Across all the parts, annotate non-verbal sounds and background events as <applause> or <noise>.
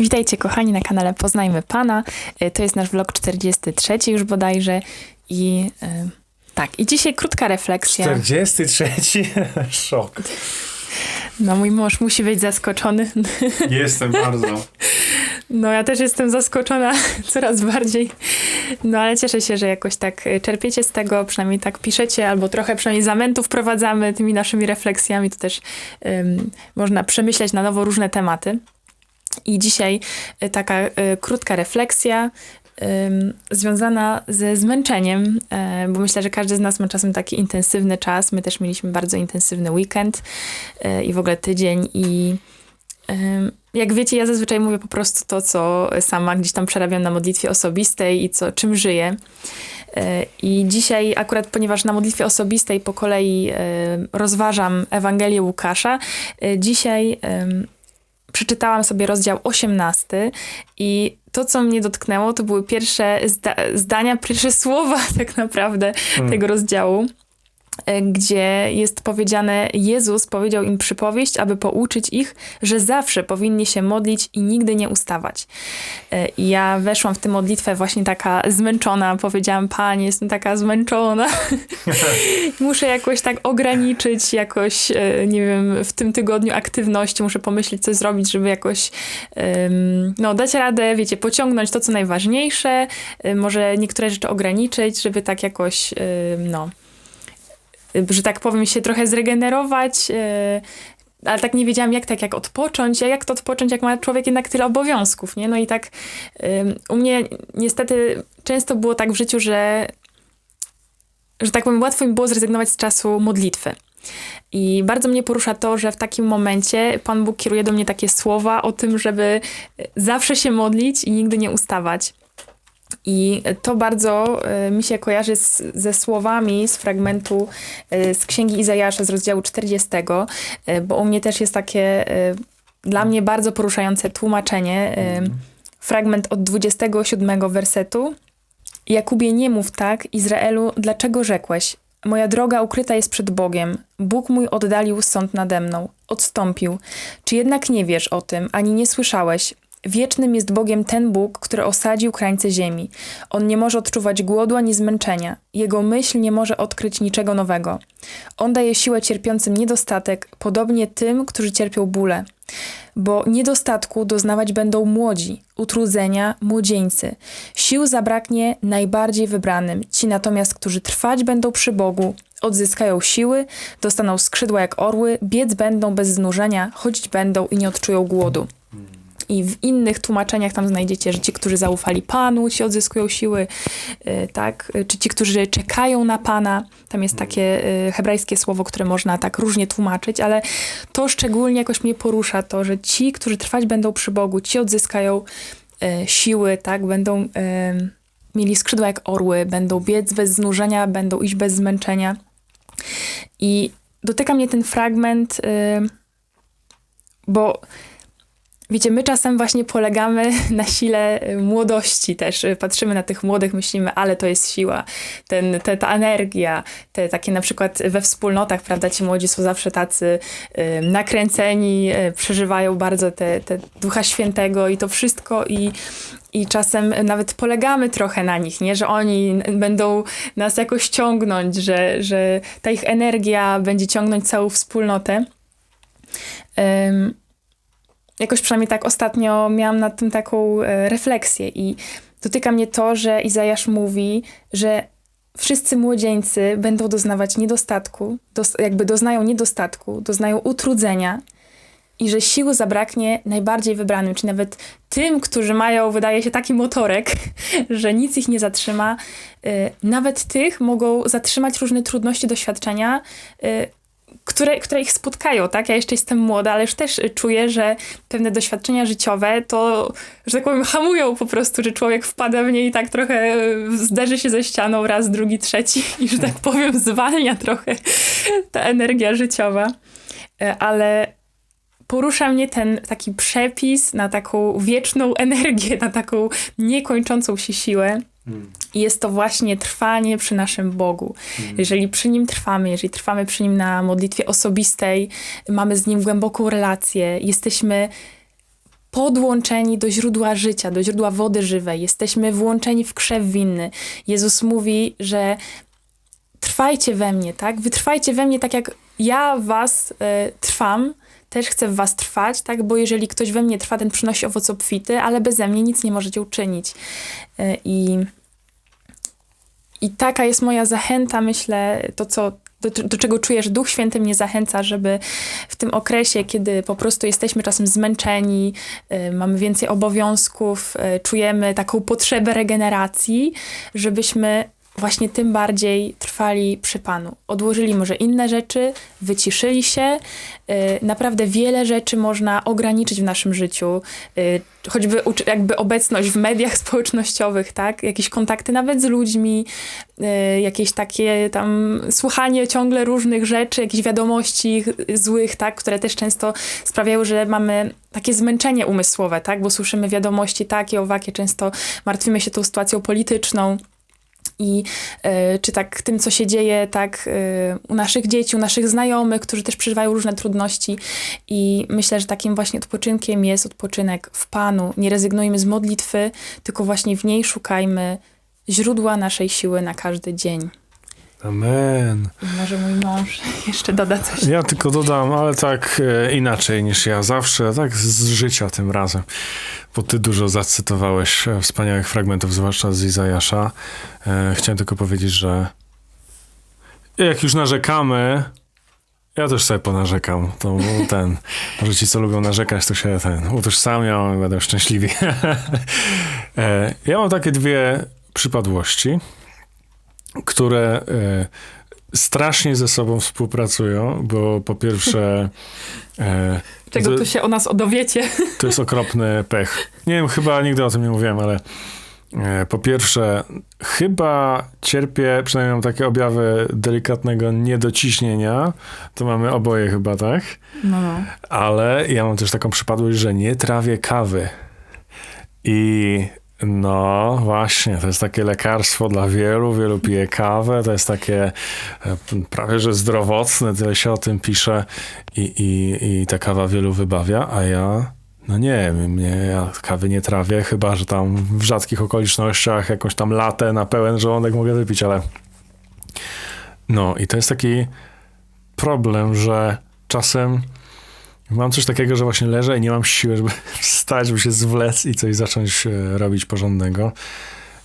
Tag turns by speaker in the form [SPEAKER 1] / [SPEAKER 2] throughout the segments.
[SPEAKER 1] Witajcie kochani na kanale Poznajmy Pana. Y, To jest nasz vlog 43 już bodajże i y, tak, i dzisiaj krótka refleksja.
[SPEAKER 2] 43. <laughs> Szok.
[SPEAKER 1] No mój mąż musi być zaskoczony. <laughs>
[SPEAKER 2] Jestem bardzo.
[SPEAKER 1] No ja też jestem zaskoczona <laughs> coraz bardziej. No ale cieszę się, że jakoś tak y, czerpiecie z tego, przynajmniej tak piszecie, albo trochę przynajmniej zamętu wprowadzamy tymi naszymi refleksjami. To też ym, można przemyśleć na nowo różne tematy. I dzisiaj y, taka y, krótka refleksja związana ze zmęczeniem, e, bo myślę, że każdy z nas ma czasem taki intensywny czas. My też mieliśmy bardzo intensywny weekend e, i w ogóle tydzień i Jak wiecie, ja zazwyczaj mówię po prostu to, co sama gdzieś tam przerabiam na modlitwie osobistej i co, czym żyję. Yy, I dzisiaj akurat, ponieważ na modlitwie osobistej po kolei rozważam Ewangelię Łukasza, dzisiaj przeczytałam sobie rozdział 18 i to, co mnie dotknęło, to były pierwsze zda- zdania, pierwsze słowa <laughs> tak naprawdę tego rozdziału gdzie jest powiedziane, Jezus powiedział im przypowieść, aby pouczyć ich, że zawsze powinni się modlić i nigdy nie ustawać. E, I ja weszłam w tę modlitwę właśnie taka zmęczona, powiedziałam, Panie, jestem taka zmęczona. <laughs> muszę jakoś tak ograniczyć, jakoś, e, nie wiem, w tym tygodniu aktywności, muszę pomyśleć, co zrobić, żeby jakoś, no, dać radę, wiecie, pociągnąć to, co najważniejsze, e, może niektóre rzeczy ograniczyć, żeby tak jakoś, no, że tak powiem, się trochę zregenerować, e, ale tak nie wiedziałam, jak tak, jak odpocząć, a jak to odpocząć, jak ma człowiek jednak tyle obowiązków, nie? No i tak u mnie niestety często było tak w życiu, że, że tak powiem, łatwo mi było zrezygnować z czasu modlitwy. I bardzo mnie porusza to, że w takim momencie Pan Bóg kieruje do mnie takie słowa o tym, żeby zawsze się modlić i nigdy nie ustawać. I to bardzo y, mi się kojarzy z, ze słowami z fragmentu y, z Księgi Izajasza z rozdziału 40, y, bo u mnie też jest takie dla mnie bardzo poruszające tłumaczenie. Y, fragment od 27 wersetu. Jakubie, nie mów tak, Izraelu, dlaczego rzekłeś? Moja droga ukryta jest przed Bogiem. Bóg mój oddalił sąd nade mną. Odstąpił. Czy jednak nie wiesz o tym, ani nie słyszałeś? Wiecznym jest Bogiem ten Bóg, który osadził krańce ziemi. On nie może odczuwać głodu ani zmęczenia. Jego myśl nie może odkryć niczego nowego. On daje siłę cierpiącym niedostatek, podobnie tym, którzy cierpią bóle. Bo niedostatku doznawać będą młodzi, utrudzenia młodzieńcy. Sił zabraknie najbardziej wybranym. Ci natomiast, którzy trwać będą przy Bogu, odzyskają siły, dostaną skrzydła jak orły, biec będą bez znużenia, chodzić będą i nie odczują głodu. I w innych tłumaczeniach tam znajdziecie, że ci, którzy zaufali Panu, ci odzyskują siły, y, tak? Czy ci, którzy czekają na Pana. Tam jest takie y, hebrajskie słowo, które można tak różnie tłumaczyć, ale to szczególnie jakoś mnie porusza, to, że ci, którzy trwać będą przy Bogu, ci odzyskają y, siły, tak? Będą y, mieli skrzydła jak orły, będą biec bez znużenia, będą iść bez zmęczenia. I dotyka mnie ten fragment, y, bo Wiecie, my czasem właśnie polegamy <laughs> na sile y, młodości też. Y, Patrzymy na tych młodych, myślimy, ale to jest siła, ten, te, ta energia, te takie na przykład we wspólnotach, prawda, ci młodzi są zawsze tacy y, nakręceni, y, przeżywają bardzo te, te Ducha Świętego i to wszystko i i czasem nawet polegamy trochę na nich, nie? że oni będą nas jakoś ciągnąć, że, że ta ich energia będzie ciągnąć całą wspólnotę. Ym, jakoś przynajmniej tak ostatnio miałam nad tym taką e, refleksję i dotyka mnie to, że Izajasz mówi, że wszyscy młodzieńcy będą doznawać niedostatku, dos, jakby doznają niedostatku, doznają utrudzenia i że siły zabraknie najbardziej wybranym, czy nawet tym, którzy mają, wydaje się, taki motorek, <laughs> że nic ich nie zatrzyma. Y, Nawet tych mogą zatrzymać różne trudności, doświadczenia, y, które, które ich spotkają, tak? Ja jeszcze jestem młoda, ale już też czuję, że pewne doświadczenia życiowe to, że tak powiem, hamują po prostu, że człowiek wpada w nie i tak trochę zderzy się ze ścianą raz, drugi, trzeci i, że tak powiem, zwalnia trochę ta energia życiowa. Y, Ale porusza mnie ten taki przepis na taką wieczną <laughs> energię, na taką niekończącą się siłę. I jest to właśnie trwanie przy naszym Bogu. Jeżeli przy Nim trwamy, jeżeli trwamy przy Nim na modlitwie osobistej, mamy z Nim głęboką relację, jesteśmy podłączeni do źródła życia, do źródła wody żywej. Jesteśmy włączeni w krzew winny. Jezus mówi, że trwajcie we mnie, tak? Wytrwajcie we mnie tak jak ja was e, trwam, też chcę w was trwać, tak? Bo jeżeli ktoś we mnie trwa, ten przynosi owoc obfity, ale beze mnie nic nie możecie uczynić. E, I, I taka jest moja zachęta, myślę, to co do, do czego czuję, że Duch Święty mnie zachęca, żeby w tym okresie, kiedy po prostu jesteśmy czasem zmęczeni, y, mamy więcej obowiązków, y, czujemy taką potrzebę regeneracji, żebyśmy właśnie tym bardziej trwali przy Panu. Odłożyli może inne rzeczy, wyciszyli się. Y, Naprawdę wiele rzeczy można ograniczyć w naszym życiu. Y, Choćby jakby obecność w mediach społecznościowych, tak? Jakieś kontakty nawet z ludźmi, y, jakieś takie tam słuchanie ciągle różnych rzeczy, jakichś wiadomości ch- złych, tak? Które też często sprawiają, że mamy takie zmęczenie umysłowe, tak? Bo słyszymy wiadomości takie, owakie, często martwimy się tą sytuacją polityczną i e, czy tak tym, co się dzieje tak e, u naszych dzieci, u naszych znajomych, którzy też przeżywają różne trudności i myślę, że takim właśnie odpoczynkiem jest odpoczynek w Panu. Nie rezygnujmy z modlitwy, tylko właśnie w niej szukajmy źródła naszej siły na każdy dzień.
[SPEAKER 2] Amen.
[SPEAKER 1] Może mój mąż <laughs> jeszcze doda coś.
[SPEAKER 2] Ja tylko dodam, ale tak e, inaczej niż ja zawsze, tak z życia tym razem. Bo ty dużo zacytowałeś e, wspaniałych fragmentów, zwłaszcza z Izajasza. E, chciałem tylko powiedzieć, że jak już narzekamy, ja też sobie ponarzekam. To ten, może ci, co lubią narzekać, to się ten utożsamią i będą szczęśliwi. <laughs> e, ja mam takie dwie przypadłości, które e, strasznie ze sobą współpracują, bo po pierwsze e,
[SPEAKER 1] Czego
[SPEAKER 2] to,
[SPEAKER 1] tu się o nas dowiecie?
[SPEAKER 2] to jest okropny pech. Nie wiem, chyba nigdy o tym nie mówiłem, ale e, po pierwsze chyba cierpię, przynajmniej mam takie objawy delikatnego niedociśnienia. To mamy oboje chyba, tak?
[SPEAKER 1] No, no.
[SPEAKER 2] Ale ja mam też taką przypadłość, że nie trawię kawy. I no właśnie, to jest takie lekarstwo dla wielu, wielu pije kawę, to jest takie e, prawie że zdrowotne, tyle się o tym pisze i, i, i ta kawa wielu wybawia, a ja no nie, mnie ja kawy nie trawię, chyba że tam w rzadkich okolicznościach jakąś tam latę na pełen żołądek mogę wypić, ale no i to jest taki problem, że czasem Mam coś takiego, że właśnie leżę i nie mam siły, żeby <laughs> wstać, by się zwlec i coś zacząć e, robić porządnego.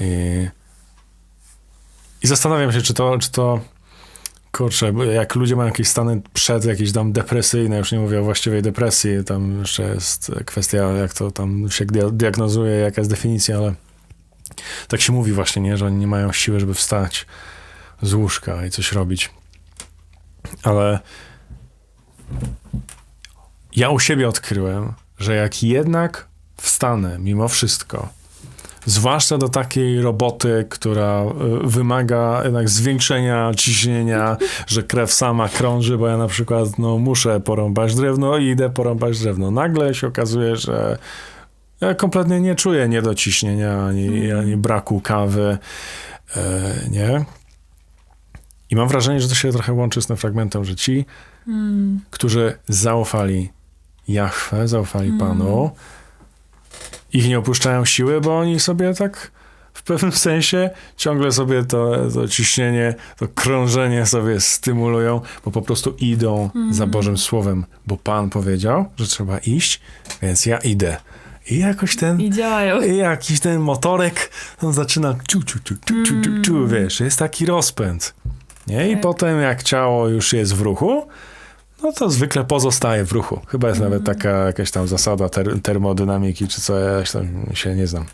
[SPEAKER 2] I, i zastanawiam się, czy to, czy to kurczę, jak ludzie mają jakieś stany przed, jakieś tam depresyjne, już nie mówię o właściwej depresji, tam jeszcze jest kwestia, jak to tam się dia- diagnozuje, jaka jest definicja, ale tak się mówi właśnie, nie, że oni nie mają siły, żeby wstać z łóżka i coś robić. Ale ja u siebie odkryłem, że jak jednak wstanę mimo wszystko, zwłaszcza do takiej roboty, która y, wymaga jednak zwiększenia ciśnienia, że krew sama krąży, bo ja na przykład no, muszę porąbać drewno i idę porąbać drewno. Nagle się okazuje, że ja kompletnie nie czuję niedociśnienia ani, ani braku kawy, e, nie? I mam wrażenie, że to się trochę łączy z tym fragmentem, że ci,
[SPEAKER 1] Mm.
[SPEAKER 2] którzy zaufali Jahwe, zaufali Panu, ich nie opuszczają siły, bo oni sobie tak w pewnym <laughs> sensie ciągle sobie to, to ciśnienie, to krążenie sobie stymulują, bo po prostu idą za Bożym Słowem, bo Pan powiedział, że trzeba iść, więc ja idę. I jakoś ten
[SPEAKER 1] I działają.
[SPEAKER 2] jakiś ten motorek on zaczyna ciu, ciu, ciu, ciu, ciu, ciu, ciu, wiesz, jest taki rozpęd. Nie? I
[SPEAKER 1] Tak.
[SPEAKER 2] potem jak ciało już jest w ruchu, no to zwykle pozostaje w ruchu. Chyba jest nawet taka jakaś tam zasada ter termodynamiki, czy co, ja tam się nie znam.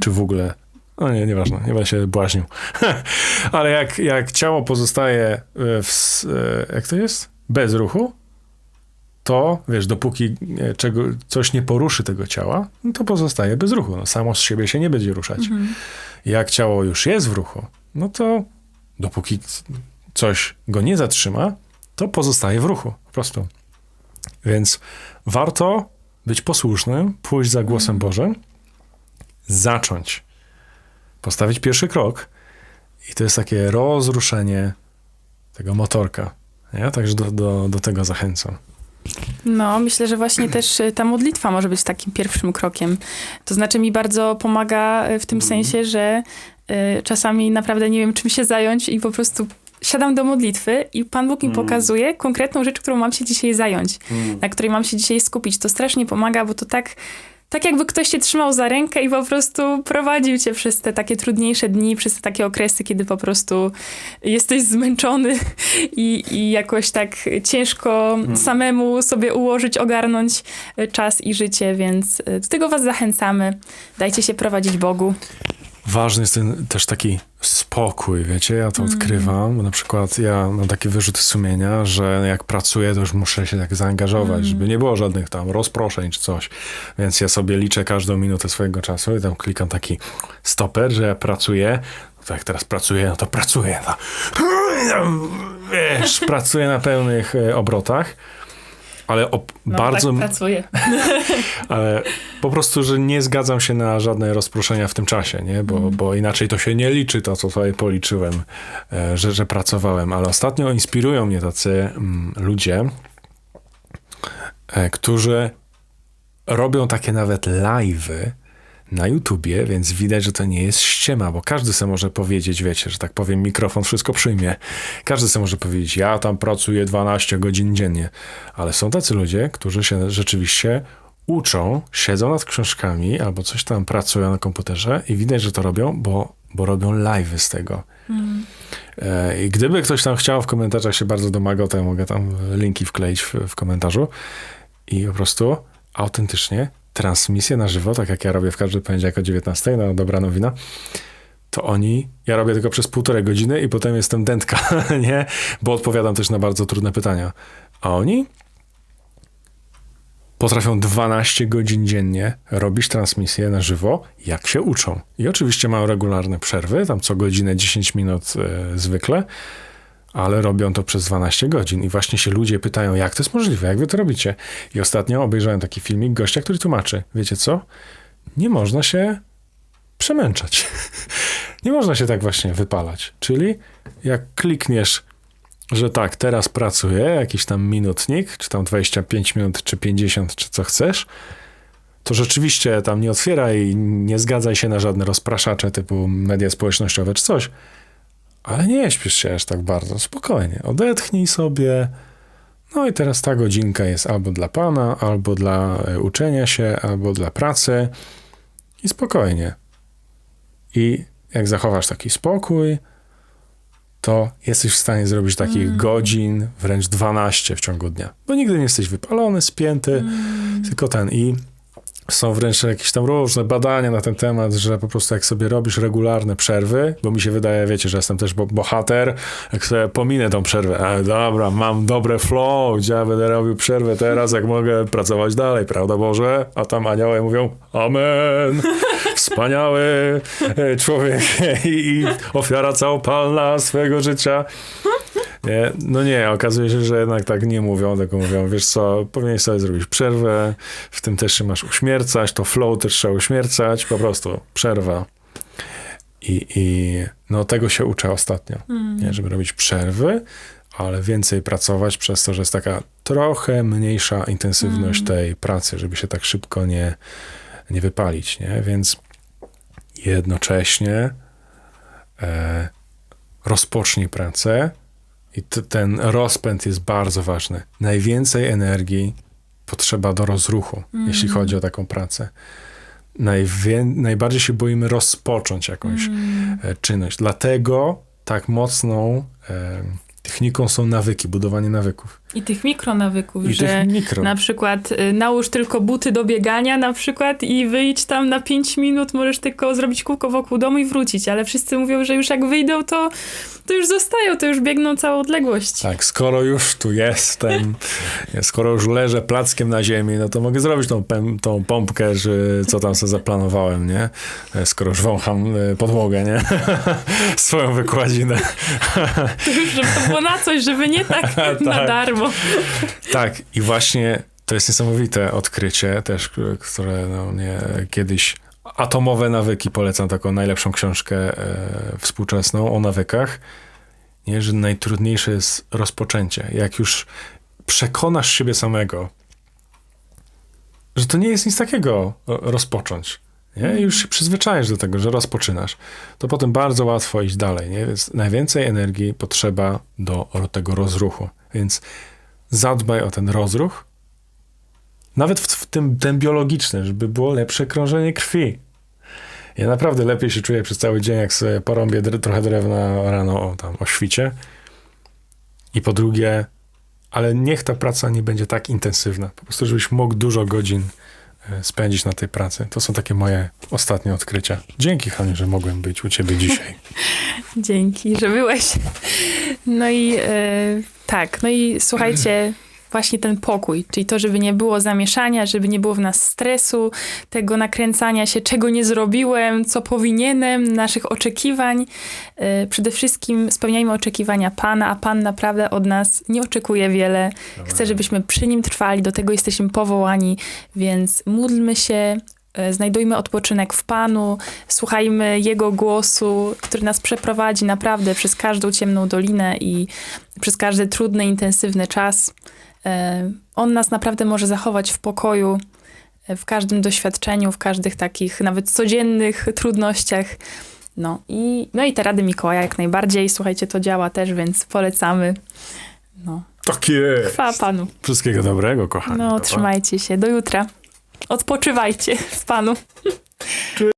[SPEAKER 2] Czy w ogóle... No nie, nieważne, nie będę się błaźnił. <laughs> Ale jak, jak ciało pozostaje e, w, e, jak to jest? Bez ruchu, to, wiesz, dopóki e, czego, coś nie poruszy tego ciała, no to pozostaje bez ruchu. No, samo z siebie się nie będzie ruszać. Jak ciało już jest w ruchu, no to dopóki coś go nie zatrzyma, to pozostaje w ruchu, po prostu. Więc warto być posłusznym, pójść za głosem Bożym, zacząć, postawić pierwszy krok i to jest takie rozruszenie tego motorka. Nie? Także do, do, do tego zachęcam.
[SPEAKER 1] No, myślę, że właśnie też y, ta modlitwa może być takim pierwszym krokiem. To znaczy mi bardzo pomaga y, w tym sensie, że y, czasami naprawdę nie wiem, czym się zająć i po prostu siadam do modlitwy i Pan Bóg mi pokazuje konkretną rzecz, którą mam się dzisiaj zająć, na której mam się dzisiaj skupić. To strasznie pomaga, bo to tak, tak jakby ktoś cię trzymał za rękę i po prostu prowadził cię przez te takie trudniejsze dni, przez te takie okresy, kiedy po prostu jesteś zmęczony <laughs> i, i jakoś tak ciężko samemu sobie ułożyć, ogarnąć y, czas i życie, więc y, do tego was zachęcamy. Dajcie się prowadzić Bogu.
[SPEAKER 2] Ważny jest ten też taki spokój, wiecie, ja to odkrywam, bo na przykład ja mam takie wyrzuty sumienia, że jak pracuję, to już muszę się tak zaangażować, żeby nie było żadnych tam rozproszeń czy coś, więc ja sobie liczę każdą minutę swojego czasu i tam klikam taki stoper, że ja pracuję, to jak teraz pracuję, no to pracuję, no. wiesz, pracuję na pełnych e, obrotach, ale op- bardzo...
[SPEAKER 1] tak pracuję. <laughs>
[SPEAKER 2] Ale po prostu, że nie zgadzam się na żadne rozproszenia w tym czasie, nie? Bo, bo inaczej to się nie liczy, to co sobie policzyłem, e, że, że pracowałem. Ale ostatnio inspirują mnie tacy mm, ludzie, e, którzy robią takie nawet live'y na YouTubie, więc widać, że to nie jest ściema, bo każdy sobie może powiedzieć, wiecie, że tak powiem, mikrofon wszystko przyjmie. Każdy sobie może powiedzieć, ja tam pracuję 12 godzin dziennie, ale są tacy ludzie, którzy się rzeczywiście uczą, siedzą nad książkami albo coś tam pracują na komputerze i widać, że to robią, bo, bo robią live'y z tego. E, I gdyby ktoś tam chciał w komentarzach się bardzo domagał, to ja mogę tam linki wkleić w, w komentarzu i po prostu autentycznie transmisję na żywo, tak jak ja robię w każdy poniedziałek o 19, no dobra nowina, to oni, ja robię tylko przez półtorej godziny i potem jestem dętka, <laughs> nie? Bo odpowiadam też na bardzo trudne pytania. A oni potrafią 12 godzin dziennie robić transmisję na żywo, jak się uczą. I oczywiście mają regularne przerwy, tam co godzinę 10 minut e, zwykle, ale robią to przez 12 godzin. I właśnie się ludzie pytają, jak to jest możliwe, jak wy to robicie. I ostatnio obejrzałem taki filmik gościa, który tłumaczy, wiecie co? Nie można się przemęczać. <laughs> Nie można się tak właśnie wypalać. Czyli jak klikniesz, że tak, teraz pracuję, jakiś tam minutnik, czy tam 25 minut, czy 50, czy co chcesz, to rzeczywiście tam nie otwieraj, nie zgadzaj się na żadne rozpraszacze typu media społecznościowe czy coś, ale nie śpiesz się aż tak bardzo, spokojnie, odetchnij sobie. No i teraz ta godzinka jest albo dla pana, albo dla e, uczenia się, albo dla pracy i spokojnie. I jak zachowasz taki spokój, to jesteś w stanie zrobić takich godzin, wręcz 12 w ciągu dnia. Bo nigdy nie jesteś wypalony, spięty, tylko ten. I są wręcz jakieś tam różne badania na ten temat, że po prostu jak sobie robisz regularne przerwy, bo mi się wydaje, wiecie, że jestem też bo- bohater, jak sobie pominę tą przerwę, ale dobra, mam dobre flow, gdzie ja będę robił przerwę teraz, jak mogę pracować dalej, prawda Boże? A tam anioły mówią, amen, <laughs> wspaniały e, człowiek <laughs> i, i ofiara całopalna swojego życia. Nie, no nie, okazuje się, że jednak tak nie mówią, tylko mówią, wiesz co, powinieneś sobie zrobić przerwę, w tym też się masz uśmiercać, to flow też trzeba uśmiercać, po prostu przerwa. I, i no tego się uczę ostatnio, nie, żeby robić przerwy, ale więcej pracować przez to, że jest taka trochę mniejsza intensywność tej pracy, żeby się tak szybko nie, nie wypalić, nie, więc jednocześnie e, rozpocznij pracę, i ten rozpęd jest bardzo ważny. Najwięcej energii potrzeba do rozruchu, jeśli chodzi o taką pracę. Najwię- najbardziej się boimy rozpocząć jakąś e, czynność. Dlatego tak mocną e, techniką są nawyki, budowanie nawyków.
[SPEAKER 1] I tych mikronawyków,
[SPEAKER 2] I
[SPEAKER 1] że
[SPEAKER 2] mikro.
[SPEAKER 1] na przykład y, nałóż tylko buty do biegania na przykład i wyjdź tam na 5 minut, możesz tylko zrobić kółko wokół domu i wrócić, ale wszyscy mówią, że już jak wyjdą, to, to już zostają, to już biegną całą odległość.
[SPEAKER 2] Tak, skoro już tu jestem, <laughs> skoro już leżę plackiem na ziemi, no to mogę zrobić tą, pem- tą pompkę, że co tam sobie zaplanowałem, nie? E, Skoro już wącham e, podłogę, nie? <laughs> Swoją wykładzinę. <laughs>
[SPEAKER 1] To już, żeby to było na coś, żeby nie tak na
[SPEAKER 2] Tak.
[SPEAKER 1] Darmo.
[SPEAKER 2] Tak, i właśnie to jest niesamowite odkrycie też, które no, mnie kiedyś... Atomowe nawyki, polecam taką najlepszą książkę e, współczesną o nawykach, nie, że najtrudniejsze jest rozpoczęcie. Jak już przekonasz siebie samego, że to nie jest nic takiego o, rozpocząć. Nie? Już się przyzwyczajasz do tego, że rozpoczynasz. To potem bardzo łatwo iść dalej. Nie? Więc najwięcej energii potrzeba do tego rozruchu. Więc zadbaj o ten rozruch, nawet w, w tym, ten biologiczny, żeby było lepsze krążenie krwi. Ja naprawdę lepiej się czuję przez cały dzień, jak sobie porąbię dre- trochę drewna rano o, tam, o świcie. I po drugie, ale niech ta praca nie będzie tak intensywna. Po prostu, żebyś mógł dużo godzin spędzić na tej pracy. To są takie moje ostatnie odkrycia. Dzięki, Haniu, że mogłem być u ciebie dzisiaj. <laughs>
[SPEAKER 1] Dzięki, że byłeś. No i e, tak, no i słuchajcie, właśnie ten pokój, czyli to, żeby nie było zamieszania, żeby nie było w nas stresu, tego nakręcania się, czego nie zrobiłem, co powinienem, naszych oczekiwań. E, przede wszystkim spełniajmy oczekiwania Pana, a Pan naprawdę od nas nie oczekuje wiele. Chce, żebyśmy przy Nim trwali, do tego jesteśmy powołani, więc módlmy się, e, znajdujmy odpoczynek w Panu, słuchajmy Jego głosu, który nas przeprowadzi naprawdę przez każdą ciemną dolinę i przez każdy trudny, intensywny czas. E, On nas naprawdę może zachować w pokoju, e, w każdym doświadczeniu, w każdych takich nawet codziennych <laughs> trudnościach. No i, no i te rady Mikołaja jak najbardziej. Słuchajcie, to działa też, więc polecamy. No,
[SPEAKER 2] Tak jest.
[SPEAKER 1] chwała Panu.
[SPEAKER 2] Wszystkiego dobrego, kochani.
[SPEAKER 1] No, trzymajcie się. Do jutra. Odpoczywajcie w Panu. <laughs>